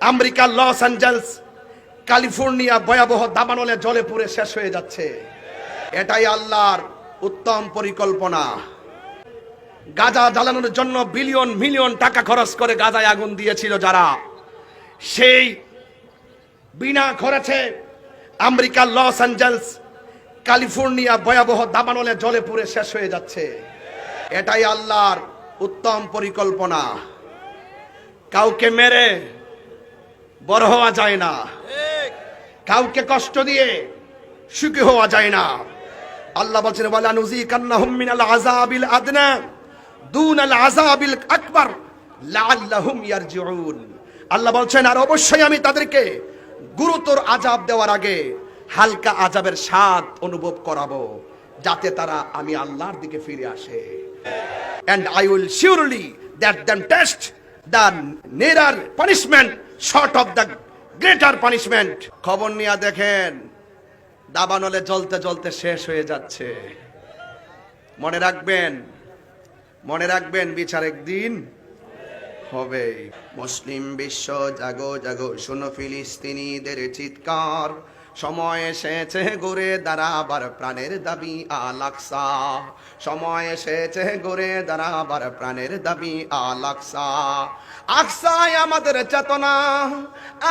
আমেরিকার Los Angeles, California ভয়াবহ দাবানলে জলে পুড়ে শেষ হয়ে যাচ্ছে। এটাই আল্লাহর উত্তম পরিকল্পনা। গাজা জ্বালানোর জন্য বিলিয়ন, মিলিয়ন টাকা খরচ করে গাজায় আগুন দিয়েছিল যারা। সেই বিনা খরচে আমেরিকার লস অ্যাঞ্জেলস, ক্যালিফোর্নিয়া ভয়াবহ দাবানলে জলে পুড়ে শেষ হয়ে যাচ্ছে। এটাই আল্লাহর উত্তম পরিকল্পনা। কাউকে মেরে বড় হওয়া যায় না। কাউকে কষ্ট দিয়ে সুখী হওয়া যায় না। আল্লাহ বলছেন ওয়ালা নুযিকান্নাহুম মিনাল আযাবিল আদনা দুনাল আযাবিল আকবার লাআল্লাহুম ইয়ারজিউন। আল্লাহ বলছেন আর অবশ্যই আমি তাদেরকে গুরুতর আযাব দেওয়ার আগে হালকা আযাবের স্বাদ অনুভব করাবো যাতে তারা আমি আল্লাহর দিকে ফিরে আসে। And I will surely that them taste the nearer punishment short of the greater punishment খবর নিয়ে দেখেন, দাবানলে জ্বলতে জ্বলতে শেষ হয়ে যাচ্ছে। মনে রাখবেন মনে রাখবেন বিচার একদিন হবে। মুসলিম বিশ্ব জাগো জাগো, শোনো ফিলিস্তিনিদের চিৎকার। সময় এসেছে গড়ে দাঁড়াবার প্রাণের দাবি আলাকসা। সময় এসেছে গড়ে দাঁড়াবার প্রাণের দাবি আলাকসা। আকসায় আমাদের চেতনা,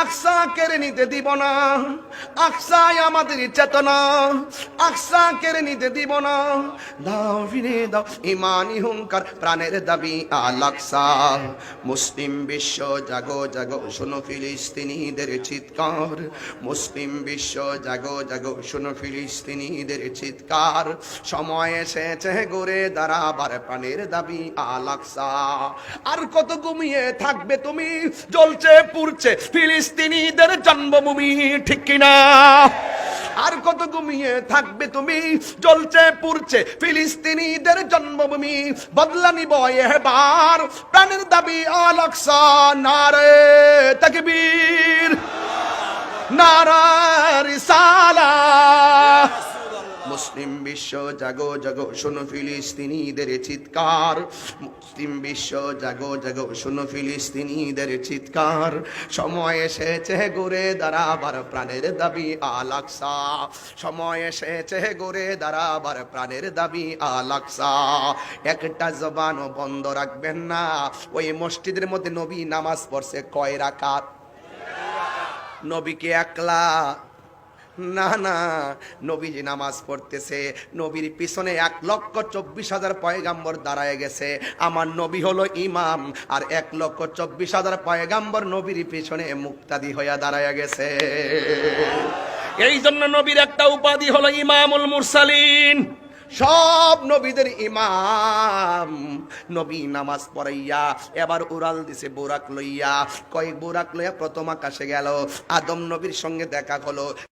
আকসা কেড়ে নিতে দিব না। আকসায় আমাদের চেতনা, আকসা কেড়ে নিতে দিব না। দাও ফিরে দাও ইমানি হুঙ্কার প্রাণের দাবি আলাকসা। মুসলিম বিশ্ব জাগো জাগো, শোনো ফিলিস্তিনিদের চিৎকার। মুসলিম বিশ্ব জাগো জাগো, শোনো ফিলিস্তিনিদের চিৎকার। সময় এসেছে গড়ে দাঁড়াবার প্রাণের দাবি আলাকসা আর কত ঘুমিয়ে থাকবে তুমি? জ্বলছে, পুড়ছে ফিলিস্তিনিদের জন্মভূমি, ঠিক কিনা আর কত ঘুমিয়ে থাকবে তুমি? জ্বলছে, পুড়ছে ফিলিস্তিনিদের জন্মভূমি, বদলা নিব এবার। প্রাণের দাবি আলাকসা নারে তাকবীর। নারা মুসলিম বিশ্ব, জাগো জাগো, শোনো ফিলিস্তিনিদের চিৎকার। মুসলিম বিশ্ব, জাগো জাগো, শোনো ফিলিস্তিনিদের চিৎকার। সময় এসেছে গড়ে দাঁড়াবার প্রাণের দাবি আলাকসা সময় এসেছে গড়ে দাঁড়াবার প্রাণের দাবি আলাকসা একটা জবানও বন্ধ রাখবেন না। ওই মসজিদের মধ্যে নবী নামাজ পড়ছে কয় রাকাত? নবীকে একলা না না, নবীজি নামাজ পড়তেছে, নবীর পিছনে এক লক্ষ চব্বিশ হাজার পয়গাম্বর দাঁড়ায় গেছে। আমার নবী হলো ইমাম, আর এক লক্ষ চব্বিশ হাজার পয়গাম্বর নবীর পিছনে মুক্তাদি হইয়া দাঁড়ায় গেছে। এই জন্য নবীর একটা উপাধি হলো ইমামুল মুরসালিন। সব নবীদের ইমাম। নবী নামাজ পড়াইয়া, এবার উড়াল দিছে বোরাক লইয়া। কয়েক বোরাক লইয়া প্রথম আকাশে গেল। আদম নবীর সঙ্গে দেখা হলো।